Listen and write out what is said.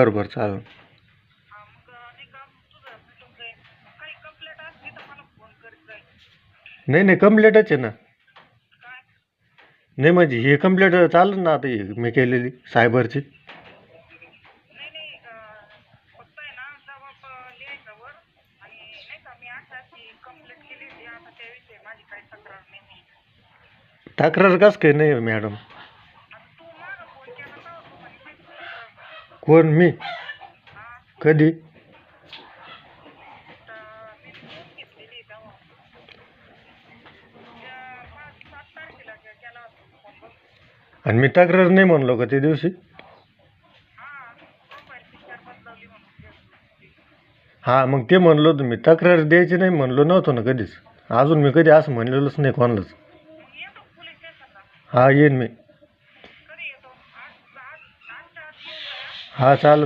बरं बरं चालेल. हा मग नाही तुझं काही कंप्लेंट असली तर मला फोन जाईल नाही नाही कम्प्लेटच आहे ना. काय नाही म्हणजे हे कम्प्लेट चालेल ना आता हे मी केलेली सायबरची? नाही नाही अं, फक्त आहे ना जबाब आणि नाही का मी कंप्लेंट केली होती आता त्याविषयी माझी काही तक्रार नाही तक्रार कस काय नाही मॅडम? कोण मी? कधी? आणि मी तक्रार नाही म्हणलो का त्या दिवशी? हा हां मग ते म्हणलो होतो मी तक्रार द्यायची नाही म्हणलो नव्हतो ना कधीच. अजून मी कधी असं म्हणलेलंच नाही कोणालाच. हा येईन मी. हा चाल